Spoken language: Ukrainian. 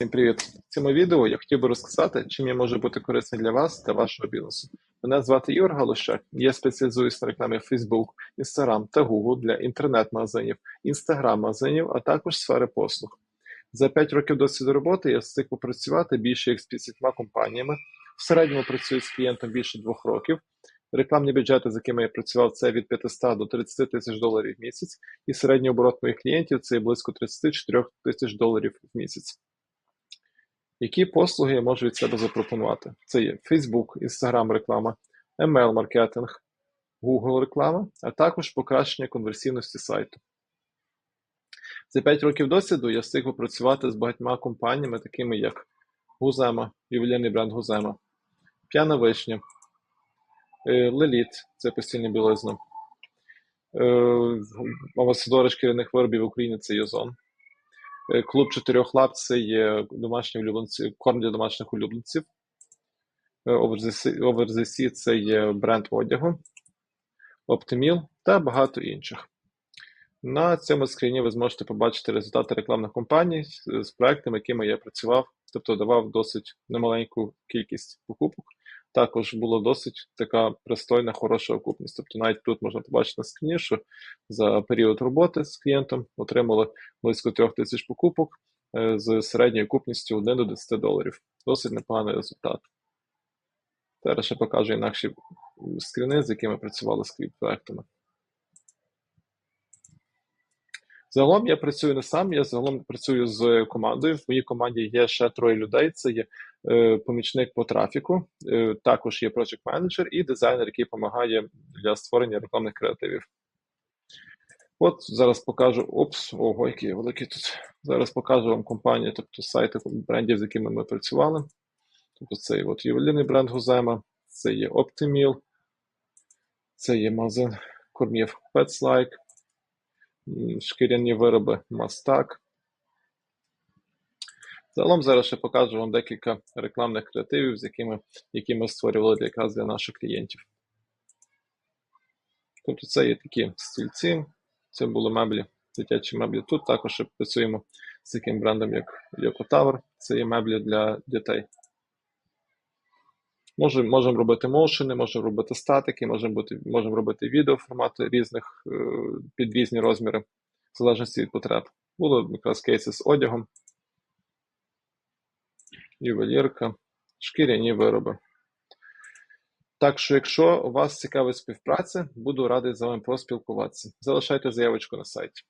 Всім привіт! В цьому відео я хотів би розказати, чим я можу бути корисним для вас та вашого бізнесу. Мене звати Ігор Галущак, я спеціалізуюсь на рекламі Facebook, Instagram та Google для інтернет-магазинів, інстаграм-магазинів, а також сфери послуг. За 5 років досвіду роботи я встиг попрацювати більше як з 50 компаніями. В середньому працюю з клієнтом більше двох років. Рекламні бюджети, з якими я працював, це від 500 до 30 тисяч доларів в місяць, і середній оборот моїх клієнтів це близько 34 тисяч доларів в місяць. Які послуги я можу від себе запропонувати? Це є Facebook, Instagram реклама, email маркетинг, Google реклама, а також покращення конверсійності сайту. За 5 років досвіду я встиг попрацювати з багатьма компаніями, такими як Гузема, ювелірний бренд Гузема, П'яна Вишня, е, Леліт це постільне білизна, е, амбасадори шкіряних виробів в Україні це Йозон. Е, Клуб чотирьох лап це є домашні улюбленці, корм для домашніх улюбленців. Е, Over the Sea- Over the Sea це є бренд одягу, Optimil та багато інших. На цьому скріні ви зможете побачити результати рекламних кампаній з- з проектами, якими я працював, тобто давав досить немаленьку кількість покупок. Також була досить така пристойна, хороша окупність. Тобто навіть тут можна побачити на скріні, що за період роботи з клієнтом отримали близько трьох тисяч покупок е, з середньою купністю 1 до 10 доларів. Досить непоганий результат. Зараз ще покажу інакші скріни, з якими працювали з проектами. Загалом я працюю не сам, я загалом працюю з командою. В моїй команді є ще троє людей. Це є помічник по трафіку, е, також є project менеджер і дизайнер, який допомагає для створення рекламних креативів. От зараз покажу. Опс, ого, який великий тут. Зараз покажу вам компанії, тобто сайти брендів, з якими ми працювали. Тобто це є от ювелірний бренд Гузема, це є Optimil, це є магазин кормів Petslike, шкіряні вироби Мастак. Загалом зараз ще покажу вам декілька рекламних креативів, з якими, які ми створювали для- якраз для наших клієнтів. Тобто це є такі стільці, це були меблі, дитячі меблі. Тут також працюємо з таким брендом, як Yoko це є меблі для дітей. Можемо, можемо робити моушени, можемо робити статики, можемо, бути, можемо робити відео формати різних е, під різні розміри, в залежності від потреб. Були якраз кейси з одягом, ювелірка, шкіряні вироби. Так що, якщо вас цікавить співпраця, буду радий з вами поспілкуватися. Залишайте заявочку на сайті.